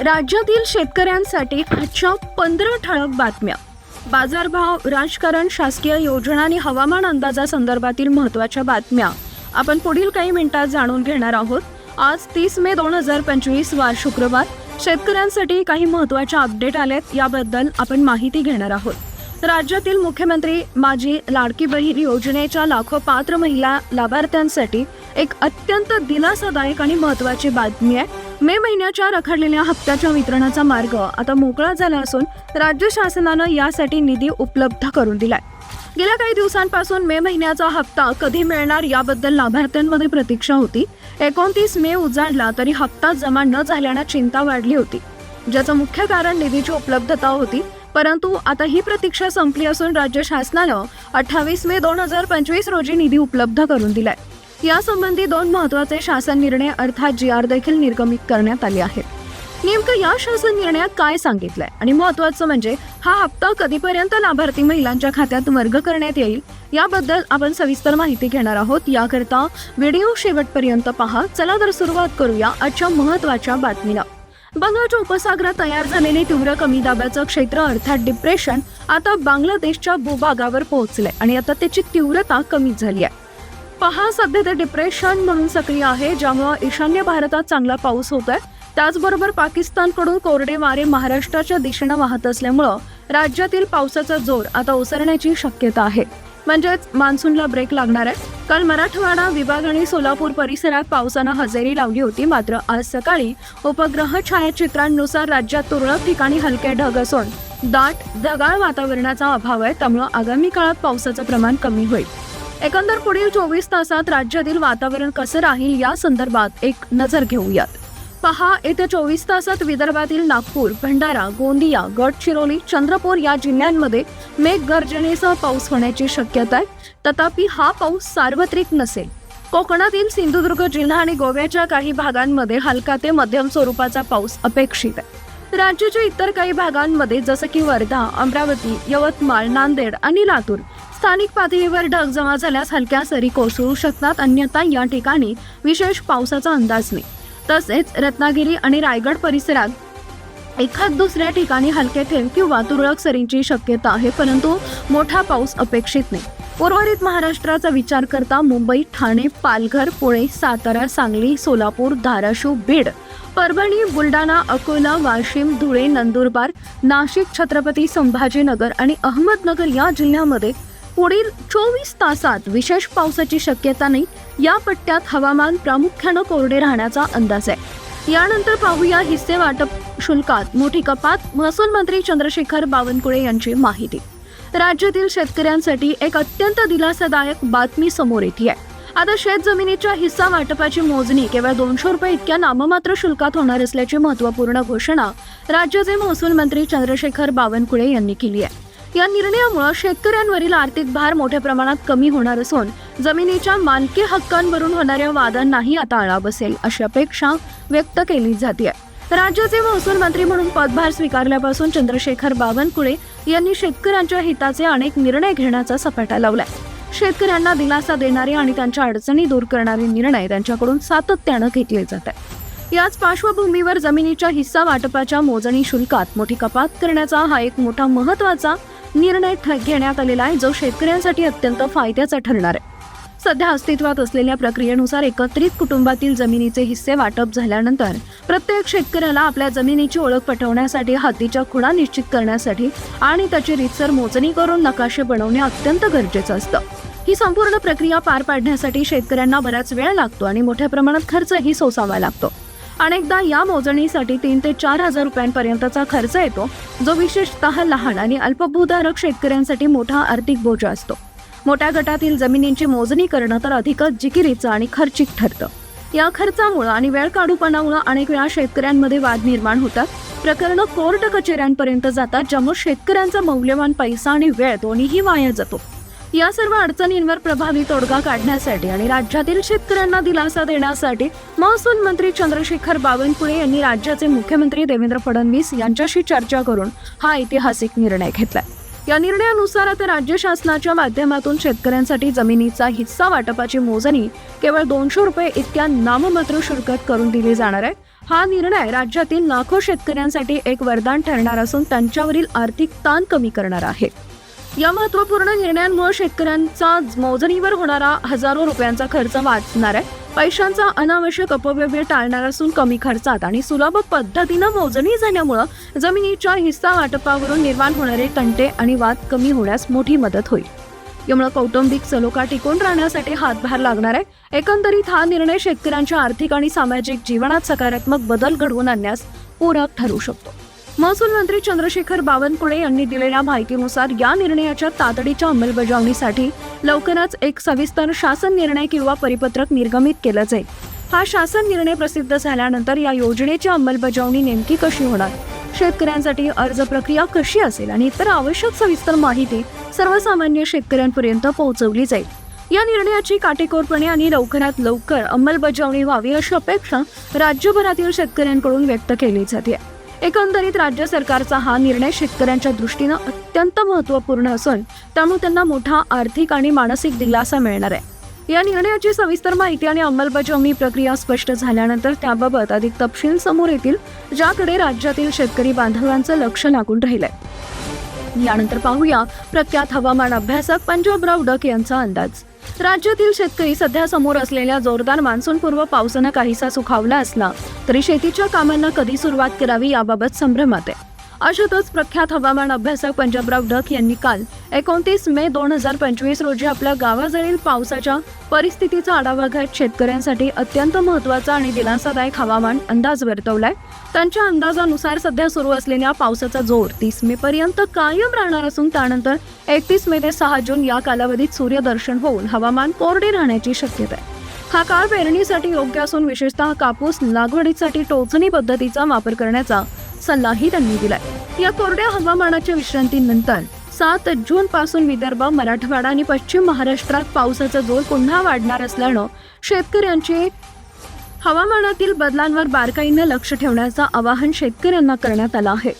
राज्यातील शेतकऱ्यांसाठी आजच्या पंधरा ठळक बातम्या. बाजारभाव राजकारण शासकीय योजना आणि हवामान अंदाजासंदर्भातील महत्त्वाच्या बातम्या. आपण पुढील काही मिनिटात जाणून घेणार आहोत. आज तीस मे दोन हजार पंचवीस वार शुक्रवार. शेतकऱ्यांसाठी काही महत्त्वाच्या अपडेट आल्यात याबद्दल आपण माहिती घेणार आहोत. राज्यातील मुख्यमंत्री माझी लाडकी बहीण योजनेच्या लाखो पात्र महिला लाभार्थ्यांसाठी एक अत्यंत दिलासादायक आणि महत्त्वाची बातमी आहे. मे महिन्याच्या रखडलेल्या हप्त्याच्या वितरणाचा मार्ग आता मोकळा झाला असून राज्य शासनानं यासाठी निधी उपलब्ध करून दिलाय. गेल्या काही दिवसांपासून मे महिन्याचा हप्ता कधी मिळणार याबद्दल लाभार्थ्यांमध्ये प्रतीक्षा होती. एकोणतीस मे उजाडला तरी हप्ता जमा न झाल्यानं चिंता वाढली होती. ज्याचं मुख्य कारण निधीची उपलब्धता होती परंतु आता ही प्रतीक्षा संपली असून राज्य शासनानं अठ्ठावीस मे दोन हजार पंचवीस रोजी निधी उपलब्ध करून दिलाय. यासंबंधी दोन महत्त्वाचे शासन निर्णय अर्थात जी आर देखील निर्गमित करण्यात आले आहेत. नेमकं या शासन निर्णयात काय सांगितलंय? आणि महत्वाचं म्हणजे हा हप्ता कधीपर्यंत लाभार्थी महिलांच्या खात्यात वर्ग करण्यात येईल? याबद्दल आपण सविस्तर माहिती घेणार आहोत. याकरता व्हिडिओ शेवटपर्यंत पहा. चला तर सुरुवात करूया आजच्या महत्त्वाच्या बातमीला. बंगालच्या उपसागरात तयार झालेले तीव्र कमी दाबाचं क्षेत्र अर्थात डिप्रेशन आता बांगलादेशच्या भूभागावर पोहोचलंय. आणि आता त्याची तीव्रता कमी झाली आहे. पहा सध्या ते डिप्रेशन म्हणून सक्रिय आहे ज्यामुळे ईशान्य भारतात चांगला पाऊस होत आहे त्याचबरोबर पाकिस्तानकडून कोरडे वारे महाराष्ट्राच्या दिशेनं वाहत असल्यामुळं राज्यातील पावसाचा जोर आता ओसरण्याची शक्यता आहे. म्हणजेच मान्सूनला ब्रेक लागणार आहे. काल मराठवाडा विभाग आणि सोलापूर परिसरात पावसानं हजेरी लावली होती मात्र आज सकाळी उपग्रह छायाचित्रांनुसार राज्यात तुरळक ठिकाणी हलके ढग असून दाट ढगाळ वातावरणाचा अभाव आहे त्यामुळं आगामी काळात पावसाचं प्रमाण कमी होईल. एकंदर पुढील चोवीस तासात राज्यातील वातावरण कसं राहील या संदर्भात एक नजर घेऊयात. पहा येत्या चोवीस तासात विदर्भातील नागपूर भंडारा गोंदिया गडचिरोली चंद्रपूर या जिल्ह्यांमध्ये मेघगर्जनेसह पाऊस होण्याची शक्यता आहे. तथापि हा पाऊस सार्वत्रिक नसेल. कोकणातील सिंधुदुर्ग जिल्हा आणि गोव्याच्या काही भागांमध्ये हलका ते मध्यम स्वरूपाचा पाऊस अपेक्षित आहे. राज्याच्या इतर काही भागांमध्ये जसं की वर्धा अमरावती यवतमाळ नांदेड आणि लातूर स्थानिक पातळीवर ढग जमा झाल्यास हलक्या सरी कोसळू शकतात. अन्यथा या ठिकाणी विशेष पावसाचा अंदाज नाही. तसेच रत्नागिरी आणि रायगड परिसरात एखाद दुसऱ्या ठिकाणी हलके थेंब किंवा तुरळक सरींची शक्यता आहे परंतु मोठा पाऊस अपेक्षित नाही. उर्वरित महाराष्ट्राचा विचार करता मुंबई ठाणे पालघर पुणे सातारा सांगली सोलापूर धाराशिव बीड परभणी बुलढाणा अकोला वाशिम धुळे नंदुरबार नाशिक छत्रपती संभाजीनगर आणि अहमदनगर या जिल्ह्यामध्ये पुढील चोवीस तासात विशेष पावसाची शक्यता नाही या पट्ट्यात हवामान प्रामुख्यानं कोरडे राहण्याचा अंदाज आहे. यानंतर पाहूया हिस्से वाटप शुल्कात मोठी कपात महसूल मंत्री चंद्रशेखर बावनकुळे यांची माहिती. राज्यातील शेतकऱ्यांसाठी एक अत्यंत दिलासादायक बातमी समोर येते आहे आता शेत जमिनीच्या हिस्सा वाटपाची मोजणी केवळ दोनशे रुपये इतक्या नाममात्र शुल्कात होणार असल्याची महत्त्वपूर्ण घोषणा राज्याचे महसूल मंत्री चंद्रशेखर बावनकुळे यांनी केली आहे. या निर्णयामुळे शेतकऱ्यांवरील आर्थिक भार मोठ्या प्रमाणात कमी होणार असून जमिनीच्या मालकी हक्कांवरून होणाऱ्या वादांनाही आता आळा बसेल अशी अपेक्षा व्यक्त केली जाते राज्याचे महसूल मंत्री म्हणून पदभार स्वीकारल्यापासून चंद्रशेखर बावनकुळे यांनी शेतकऱ्यांच्या हिताचे अनेक निर्णय घेण्याचा सपाटा लावलाय. शेतकऱ्यांना दिलासा देणारे आणि त्यांच्या अडचणी दूर करणारे निर्णय त्यांच्याकडून सातत्यानं घेतले जात आहेत याच पार्श्वभूमीवर जमिनीच्या हिस्सा वाटपाच्या मोजणी शुल्कात मोठी कपात करण्याचा हा एक मोठा महत्त्वाचा निर्णय घेण्यात आलेला आहे. जो शेतकऱ्यांसाठी अत्यंत फायद्याचा ठरणार आहे. सध्या अस्तित्वात असलेल्या प्रक्रियेनुसार एकत्रित कुटुंबातील जमिनीचे हिस्से वाटप झाल्यानंतर प्रत्येक शेतकऱ्याला आपल्या जमिनीची ओळख पटवण्यासाठी हद्दीच्या खुणा निश्चित करण्यासाठी आणि त्याची रीतसर मोजणी करून नकाशे बनवणे अत्यंत गरजेचं असतं. ही संपूर्ण प्रक्रिया पार पाडण्यासाठी शेतकऱ्यांना बराच वेळ लागतो आणि मोठ्या प्रमाणात खर्चही सोसावा लागतो. अनेकदा या मोजणीसाठी तीन ते चार हजार रुपयांपर्यंतचा खर्च येतो जो विशेषतः लहान आणि अल्पभूधारक शेतकऱ्यांसाठी मोठा आर्थिक बोजा असतो. मोठ्या गटातील जमिनींची मोजणी करणं तर अधिकच जिकिरीचं आणि खर्चिक ठरतं. या खर्चामुळं आणि वेळ काढूपणामुळं अनेक वेळा शेतकऱ्यांमध्ये वाद निर्माण होतात. प्रकरणं कोर्ट कचेऱ्यांपर्यंत जातात ज्यामुळे शेतकऱ्यांचा मौल्यवान पैसा आणि वेळ दोन्हीही वाया जातो. या सर्व अडचणींवर प्रभावी तोडगा काढण्यासाठी आणि राज्यातील शेतकऱ्यांना दिलासा देण्यासाठी महसूल मंत्री चंद्रशेखर बावनकुळे यांनी राज्याचे मुख्यमंत्री देवेंद्र फडणवीस यांच्याशी चर्चा करून हा ऐतिहासिक निर्णय घेतला या निर्णयानुसार आता राज्य शासनाच्या माध्यमातून शेतकऱ्यांसाठी जमिनीचा हिस्सा वाटपाची मोजणी केवळ दोनशे रुपये इतक्या नाममात्र शुल्कात करून दिली जाणार आहे. हा निर्णय राज्यातील लाखो शेतकऱ्यांसाठी एक वरदान ठरणार असून त्यांच्यावरील आर्थिक ताण कमी करणार आहे. या महत्त्वपूर्ण निर्णयांमुळे शेतकऱ्यांचा मोजणीवर होणारा हजारो रुपयांचा खर्च वाचणार आहे. पैशांचा अनावश्यक अपव्यय टाळणार असून कमी खर्चात आणि सुलभ पद्धतीनं मोजणी झाल्यामुळं जमिनीच्या हिस्सा वाटपावरून निर्माण होणारे तंटे आणि वाद कमी होण्यास मोठी मदत होईल. यामुळे कौटुंबिक सलोखा टिकून राहण्यासाठी हातभार लागणार आहे. एकंदरीत हा निर्णय शेतकऱ्यांच्या आर्थिक आणि सामाजिक जीवनात सकारात्मक बदल घडवून आणण्यास पूरक ठरू शकतो. महसूल मंत्री चंद्रशेखर बावनकुळे यांनी दिलेल्या माहितीनुसार या निर्णयाच्या तातडीच्या अंमलबजावणीसाठी लवकरच एक सविस्तर शासन निर्णय किंवा परिपत्रक निर्गमित केलं जाईल हा शासन निर्णय प्रसिद्ध झाल्यानंतर या योजनेची अंमलबजावणी नेमकी कशी होणार? शेतकऱ्यांसाठी अर्ज प्रक्रिया कशी असेल आणि इतर आवश्यक सविस्तर माहिती सर्वसामान्य शेतकऱ्यांपर्यंत पोहोचवली जाईल. या निर्णयाची काटेकोरपणे आणि लवकरात लवकर अंमलबजावणी व्हावी अशी अपेक्षा राज्यभरातील शेतकऱ्यांकडून व्यक्त केली जाते. एकंदरीत राज्य सरकारचा हा निर्णय शेतकऱ्यांच्या दृष्टीनं अत्यंत महत्त्वपूर्ण असून त्यामुळे त्यांना मोठा आर्थिक आणि मानसिक दिलासा मिळणार आहे. या निर्णयाची सविस्तर माहिती आणि अंमलबजावणी प्रक्रिया स्पष्ट झाल्यानंतर त्याबाबत अधिक तपशील समोर येतील ज्याकडे राज्यातील शेतकरी बांधवांचं लक्ष लागून राहिलंय. यानंतर पाहूया प्रख्यात हवामान अभ्यासक पंजाबराव डक यांचा अंदाज. राज्यातील शेतकरी सध्या समोर असलेल्या जोरदार मान्सूनपूर्व पावसानं काहीसा सुखावला असला तरी शेतीच्या कामांना कधी सुरुवात करावी याबाबत संभ्रमात आहे. अशातच प्रख्यात हवामान अभ्यासक पंजाबराव डक यांनी काल एकोणतीस मे दोन हजार पंचवीस रोजी आपल्या गावाजवळील पावसाच्या परिस्थितीचा आढावा घेत शेतकऱ्यांसाठी अत्यंत महत्त्वाचा आणि दिलासादायक हवामान अंदाज वर्तवलाय. त्यांच्या अंदाजानुसार सध्या सुरू असलेल्या पावसाचा जोर तीस मे पर्यंत कायम राहणार असून त्यानंतर एकतीस मे ते सहा जून या कालावधीत सूर्यदर्शन होऊन हवामान कोरडे राहण्याची शक्यता आहे. हा काळ पेरणीसाठी योग्य असून विशेषतः कापूस लागवडीसाठी टोचणी पद्धतीचा वापर करण्याचा सल्लाही त्यांनी दिलाय. या कोरड्या हवामानाच्या विश्रांतीनंतर सात जून पासून विदर्भ मराठवाडा आणि पश्चिम महाराष्ट्रात पावसाचा जोर पुन्हा वाढणार असल्यानं शेतकऱ्यांचे हवामानातील बदलांवर बारकाईनं लक्ष ठेवण्याचं आवाहन शेतकऱ्यांना करण्यात आलं आहे.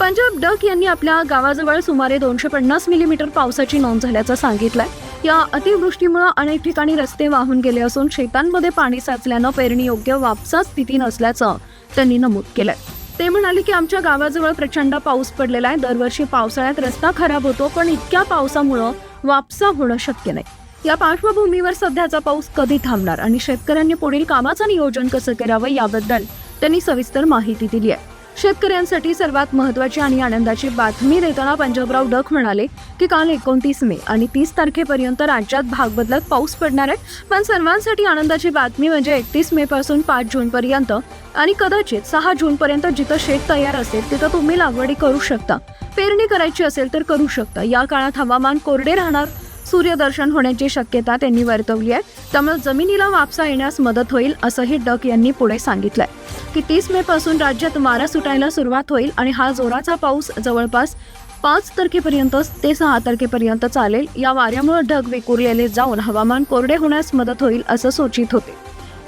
पंजाब डक यांनी आपल्या गावाजवळ सुमारे दोनशे पन्नास मिलीमीटर पावसाची नोंद झाल्याचं सांगितलंय. या अतिवृष्टीमुळे अनेक ठिकाणी रस्ते वाहून गेले असून शेतांमध्ये पाणी साचल्यानं पेरणी योग्य वापसा स्थिती नसल्याचं त्यांनी नमूद केलंय. ते म्हणाले की आमच्या गावाजवळ प्रचंड पाऊस पडलेला आहे. दरवर्षी पावसाळ्यात रस्ता खराब होतो पण इतक्या पावसामुळं वापसा होणं शक्य नाही. या पार्श्वभूमीवर सध्याचा पाऊस कधी थांबणार? आणि शेतकऱ्यांनी पुढील कामाचं नियोजन कसं करावं? याबद्दल त्यांनी सविस्तर माहिती दिली आहे. शेतकऱ्यांसाठी सर्वात महत्वाची आणि आनंदाची बातमी देताना पंजाबराव डक म्हणाले की काल एकोणतीस मे आणि तीस तारखेपर्यंत राज्यात भाग बदलत पाऊस पडणार आहे. पण सर्वांसाठी आनंदाची बातमी म्हणजे एकतीस मे पासून पाच जून पर्यंत आणि कदाचित सहा जून पर्यंत जिथं शेत तयार असेल तिथं तुम्ही लागवडी करू शकता. पेरणी करायची असेल तर करू शकता. या काळात हवामान कोरडे राहणार. सूर्यदर्शन होण्याची शक्यता त्यांनी वर्तवली आहे. त्यामुळे जमिनीला वापसा येण्यास मदत होईल असंही डक यांनी पुढे सांगितलंय. की तीस मे पासून राज्यात वारा सुटायला सुरुवात होईल आणि हा जोराचा पाऊस जवळपास पाच तारखेपर्यंत ते सहा तारखेपर्यंत चालेल. या वाऱ्यामुळे ढग विखुरलेले जाऊन हवामान कोरडे होण्यास मदत होईल असं सूचित होते.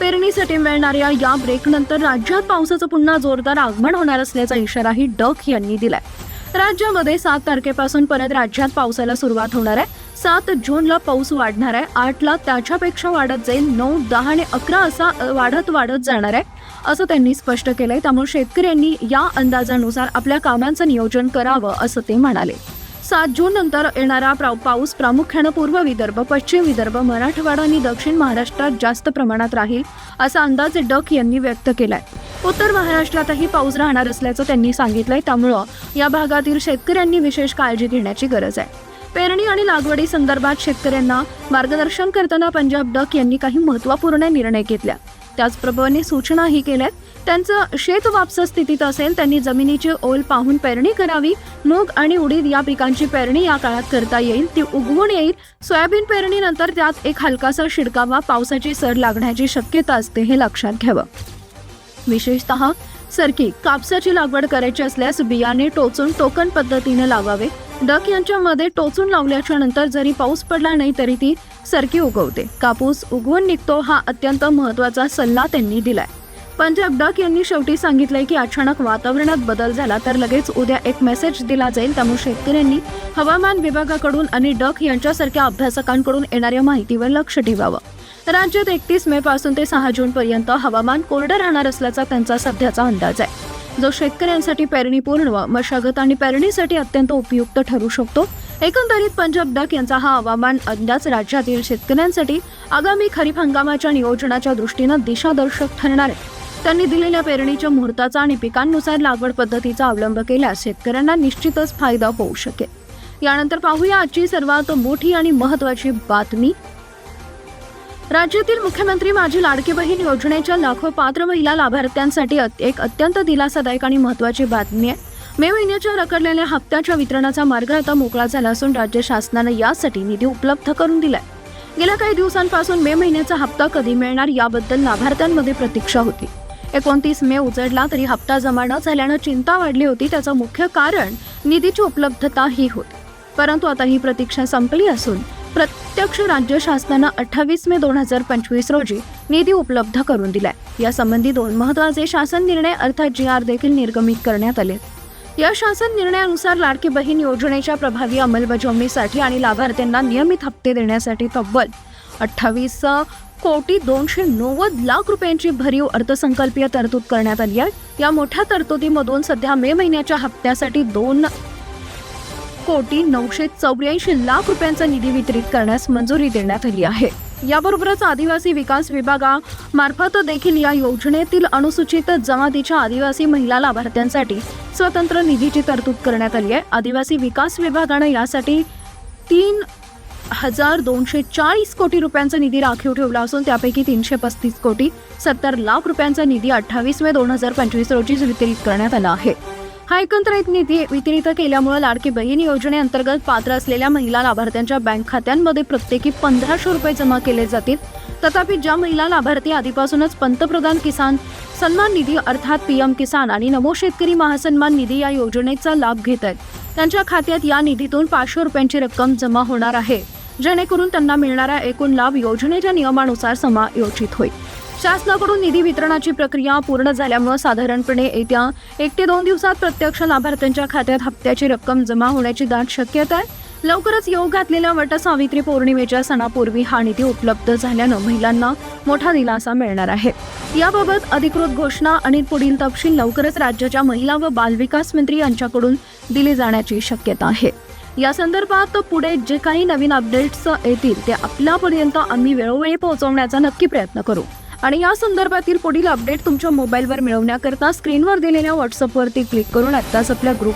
पेरणीसाठी मिळणाऱ्या या ब्रेकनंतर राज्यात पावसाचं पुन्हा जोरदार आगमन होणार असल्याचा इशाराही डक यांनी दिलाय. राज्यामध्ये सात तारखेपासून परत राज्यात पावसाला सुरुवात होणार आहे. सात जूनला पाऊस वाढणार आहे. आठला त्याच्यापेक्षा वाढत जाईल. नऊ दहा आणि अकरा असा वाढत वाढत जाणार आहे असं त्यांनी स्पष्ट केलंय. त्यामुळे शेतकऱ्यांनी या अंदाजानुसार आपल्या कामांचं नियोजन करावं असं ते म्हणाले. सात जून नंतर येणारा प्रा- पाऊस प्रामुख्यानं पूर्व विदर्भ पश्चिम विदर्भ मराठवाडा आणि दक्षिण महाराष्ट्रात जास्त प्रमाणात राहील असा अंदाज डक यांनी व्यक्त केलाय. उत्तर महाराष्ट्रातही पाऊस राहणार असल्याचं त्यांनी सांगितलंय. त्यामुळं या भागातील शेतकऱ्यांनी विशेष काळजी घेण्याची गरज आहे. पेरणी आणि लागवडी संदर्भात शेतकऱ्यांना मार्गदर्शन करताना पंजाब डक यांनी काही महत्त्वपूर्ण निर्णय घेतल्या. त्याचप्रमाणे सूचनाही केल्यात. त्यांचं शेत वापसा स्थितीत असेल त्यांनी जमिनीची ओल पाहून पेरणी करावी मूग आणि उडीद या पिकांची पेरणी या काळात करता येईल ती उगवून येईल. सोयाबीन पेरणीनंतर त्यात एक हलकासा शिडकावा पावसाची सर लागण्याची शक्यता असते हे लक्षात घ्यावं. विशेषतः सरकी कापसाची लागवड करायची असल्यास बियाणे टोचून टोकन पद्धतीने लावावे डक यांच्या मध्ये टोचून लावल्याच्या नंतर जरी पाऊस पडला नाही तरी ती सरकी उगवते. कापूस उगवून निघतो हा अत्यंत महत्त्वाचा सल्ला त्यांनी दिलाय. पंजाब डक यांनी शेवटी सांगितलंय की अचानक वातावरणात बदल झाला तर लगेच उद्या एक मेसेज दिला जाईल. त्यामुळे शेतकऱ्यांनी हवामान विभागाकडून आणि डक यांच्यासारख्या अभ्यासकांकडून येणाऱ्या माहितीवर लक्ष ठेवावं. राज्यात एकतीस मे पासून ते सहा जून पर्यंत हवामान कोरडं राहणार असल्याचा त्यांचा सध्याचा अंदाज आहे. जो शेतकऱ्यांसाठी पेरणीपूर्ण व मशागत आणि पेरणीसाठी अत्यंत उपयुक्त ठरू शकतो. एकंदरीत पंजाब डक यांचा हा हवामान अंदाज राज्यातील शेतकऱ्यांसाठी आगामी खरीप हंगामाच्या नियोजनाच्या दृष्टीनं दिशादर्शक ठरणार आहे. त्यांनी दिलेल्या पेरणीच्या मुहूर्ताचा आणि पिकांनुसार लागवड पद्धतीचा अवलंब केल्यास शेतकऱ्यांना निश्चितच फायदा होऊ शकेल. यानंतर पाहूया आजची सर्वात मोठी आणि महत्वाची बातमी राज्यातील मुख्यमंत्री माझी लाडकी बहीण योजनेच्या लाखो पात्र महिला लाभार्थ्यांसाठी एक अत्यंत दिलासादायक आणि महत्वाची बातमी आहे. मे महिन्याच्या रखडलेल्या हप्त्याच्या वितरणाचा मार्ग आता मोकळा झाला असून राज्य शासनानं यासाठी निधी उपलब्ध करून दिलाय. गेल्या काही दिवसांपासून मे महिन्याचा हप्ता कधी मिळणार याबद्दल लाभार्थ्यांमध्ये प्रतीक्षा होती. एकोणतीस मे उजडला तरी हप्ता जमा न झाल्यानं चिंता वाढली होती त्याचं मुख्य कारण निधीची उपलब्धता ही होती. परंतु आता ही प्रतीक्षा संपली असून प्रत्यक्ष राज्य शासनानं अठ्ठावीस मे दोन हजार पंचवीस रोजी निधी उपलब्ध करून दिलाय. यासंबंधी दोन महत्त्वाचे शासन निर्णय अर्थात जी आर देखील निर्गमित करण्यात आले. या शासन निर्णयानुसार लाडकी बहीण योजनेच्या प्रभावी अंमलबजावणीसाठी आणि लाभार्थ्यांना नियमित हप्ते देण्यासाठी तब्बल अठ्ठावीस कोटी दोनशे नव्वद लाख रुपयांची भरीव अर्थसंकल्पीय तरतूद करण्यात आली आहे. या मोठ्या तरतुदीमधून सध्या मे महिन्याच्या हप्त्यासाठी दोन कोटी नऊशे चौऱ्याऐंशी लाख रुपयांचा निधी वितरित करण्यास मंजुरी देण्यात आली आहे. याबरोबरच आदिवासी विकास विभागामार्फत देखील या योजनेतील अनुसूचित जमातीच्या आदिवासी महिला लाभार्थ्यांसाठी स्वतंत्र निधीची तरतूद करण्यात आली आहे. आदिवासी विकास विभागानं यासाठी तीन हजार दोनशे चाळीस कोटी रुपयांचा निधी राखीव ठेवला असून त्यापैकी तीनशे पस्तीस कोटी सत्तर लाख रुपयांचा निधी अठ्ठावीस मे दोन हजार पंचवीस रोजी वितरित करण्यात आला आहे. हा एकत्रित निधी वितरित केल्यामुळे लाडकी बहीण योजनेअंतर्गत पात्र असलेल्या महिला लाभार्थ्यांच्या बँक खात्यांमध्ये प्रत्येकी पंधराशे रुपये जमा केले जातील. तथापि ज्या महिला लाभार्थी आधीपासूनच पंतप्रधान किसान सन्मान निधी अर्थात पीएम किसान आणि नमो शेतकरी महासन्मान निधी या योजनेचा लाभ घेत आहेत. त्यांच्या खात्यात या निधीतून पाचशे रुपयांची रक्कम जमा होणार आहे. जेणेकरून त्यांना मिळणारा एकूण लाभ योजनेच्या नियमानुसार समायोजित होईल. शासनाकडून निधी वितरणाची प्रक्रिया पूर्ण झाल्यामुळे साधारणपणे येत्या एक ते दोन दिवसात प्रत्यक्ष लाभार्थ्यांच्या खात्यात हप्त्याची रक्कम जमा होण्याची दाट शक्यता आहे. लवकरच योग घातलेल्या वट सावित्री पौर्णिमेच्या सणापूर्वी हा निधी उपलब्ध झाल्यानं महिलांना मोठा दिलासा मिळणार आहे. याबाबत अधिकृत घोषणा आणि पुढील तपशील लवकरच राज्याच्या महिला व बालविकास मंत्री यांच्याकडून दिली जाण्याची शक्यता आहे. या संदर्भात पुढे जे काही नवीन अपडेट्स येतील ते आपल्यापर्यंत आम्ही वेळोवेळी पोहोचवण्याचा नक्की प्रयत्न करू. आणि या संदर्भातील पुढील अपडेट तुमच्या मोबाईलवर मिळवण्याकरता स्क्रीनवर दिलेल्या व्हॉट्सअपवरती क्लिक करून आत्ताच आपल्या ग्रुप